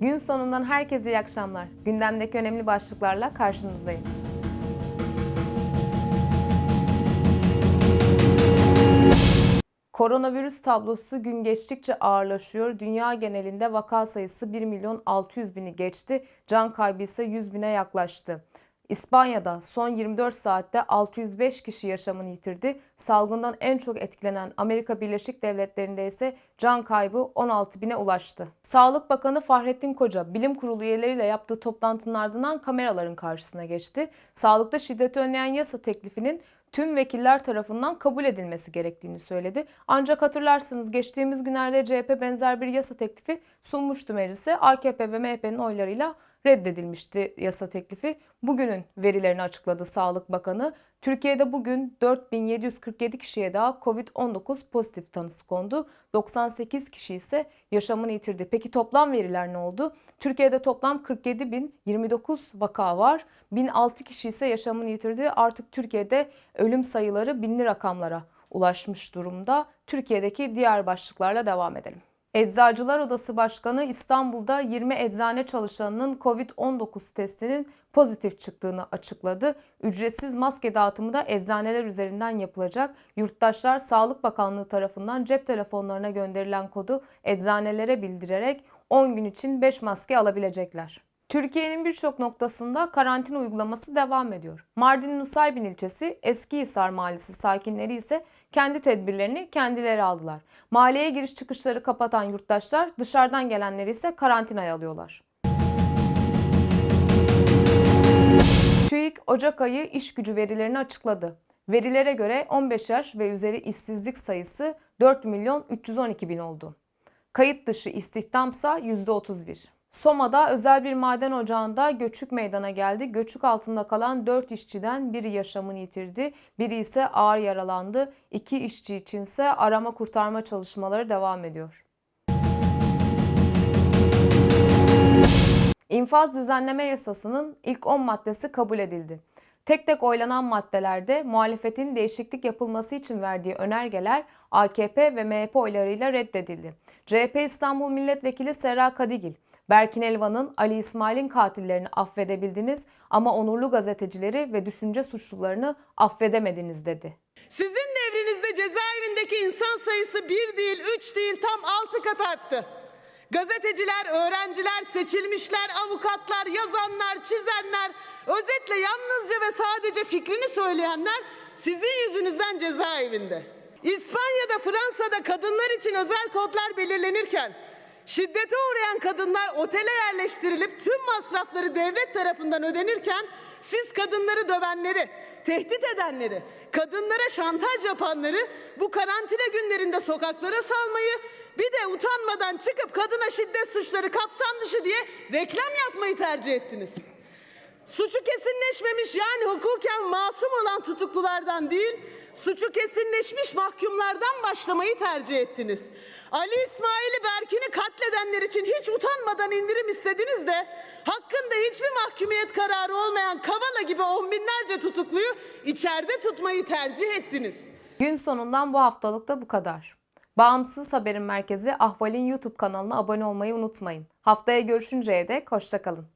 Gün sonundan herkese iyi akşamlar. Gündemdeki önemli başlıklarla karşınızdayım. Koronavirüs tablosu gün geçtikçe ağırlaşıyor. Dünya genelinde vaka sayısı 1 milyon 600 bini geçti. Can kaybı ise 100 bine yaklaştı. İspanya'da son 24 saatte 605 kişi yaşamını yitirdi. Salgından en çok etkilenen Amerika Birleşik Devletleri'nde ise can kaybı 16 bine ulaştı. Sağlık Bakanı Fahrettin Koca bilim kurulu üyeleriyle yaptığı toplantının ardından kameraların karşısına geçti. Sağlıkta şiddeti önleyen yasa teklifinin tüm vekiller tarafından kabul edilmesi gerektiğini söyledi. Ancak hatırlarsınız geçtiğimiz günlerde CHP benzer bir yasa teklifi sunmuştu meclise. AKP ve MHP'nin oylarıyla reddedilmişti yasa teklifi. Bugünün verilerini açıkladı Sağlık Bakanı. Türkiye'de bugün 4747 kişiye daha Covid-19 pozitif tanısı kondu. 98 kişi ise yaşamını yitirdi. Peki toplam veriler ne oldu? Türkiye'de toplam 47.029 vaka var. 1006 kişi ise yaşamını yitirdi. Artık Türkiye'de ölüm sayıları binli rakamlara ulaşmış durumda. Türkiye'deki diğer başlıklarla devam edelim. Eczacılar Odası Başkanı İstanbul'da 20 eczane çalışanının COVID-19 testinin pozitif çıktığını açıkladı. Ücretsiz maske dağıtımı da eczaneler üzerinden yapılacak. Yurttaşlar Sağlık Bakanlığı tarafından cep telefonlarına gönderilen kodu eczanelere bildirerek 10 gün için 5 maske alabilecekler. Türkiye'nin birçok noktasında karantina uygulaması devam ediyor. Mardin'in Nusaybin ilçesi Eskihisar Mahallesi sakinleri ise kendi tedbirlerini kendileri aldılar. Mahalleye giriş çıkışları kapatan yurttaşlar dışarıdan gelenleri ise karantinaya alıyorlar. TÜİK Ocak ayı iş gücü verilerini açıkladı. Verilere göre 15 yaş ve üzeri işsizlik sayısı 4 milyon 312 bin oldu. Kayıt dışı istihdamsa %31. Soma'da özel bir maden ocağında göçük meydana geldi. Göçük altında kalan 4 işçiden biri yaşamını yitirdi, biri ise ağır yaralandı. İki işçi içinse arama kurtarma çalışmaları devam ediyor. İnfaz düzenleme yasasının ilk 10 maddesi kabul edildi. Tek tek oylanan maddelerde muhalefetin değişiklik yapılması için verdiği önergeler AKP ve MHP oylarıyla reddedildi. CHP İstanbul Milletvekili Serra Kadigil, Berkin Elvan'ın Ali İsmail'in katillerini affedebildiniz ama onurlu gazetecileri ve düşünce suçlularını affedemediniz dedi. Sizin devrinizde cezaevindeki insan sayısı bir değil, üç değil, tam altı kat arttı. Gazeteciler, öğrenciler, seçilmişler, avukatlar, yazanlar, çizenler, özetle yalnızca ve sadece fikrini söyleyenler sizin yüzünüzden cezaevinde. İspanya'da, Fransa'da kadınlar için özel kodlar belirlenirken şiddete uğrayan kadınlar otele yerleştirilip tüm masrafları devlet tarafından ödenirken siz kadınları dövenleri, tehdit edenleri, kadınlara şantaj yapanları bu karantina günlerinde sokaklara salmayı bir de utanmadan çıkıp kadına şiddet suçları kapsam dışı diye reklam yapmayı tercih ettiniz. Suçu kesinleşmemiş yani hukuken masum olan tutuklulardan değil, suçu kesinleşmiş mahkumlardan başlamayı tercih ettiniz. Ali İsmail'i Berkin'i katledenler için hiç utanmadan indirim istediniz de hakkında hiçbir mahkumiyet kararı olmayan Kavala gibi on binlerce tutukluyu içeride tutmayı tercih ettiniz. Gün sonundan bu haftalık da bu kadar. Bağımsız Haberin Merkezi Ahval'in YouTube kanalına abone olmayı unutmayın. Haftaya görüşünceye dek hoşçakalın.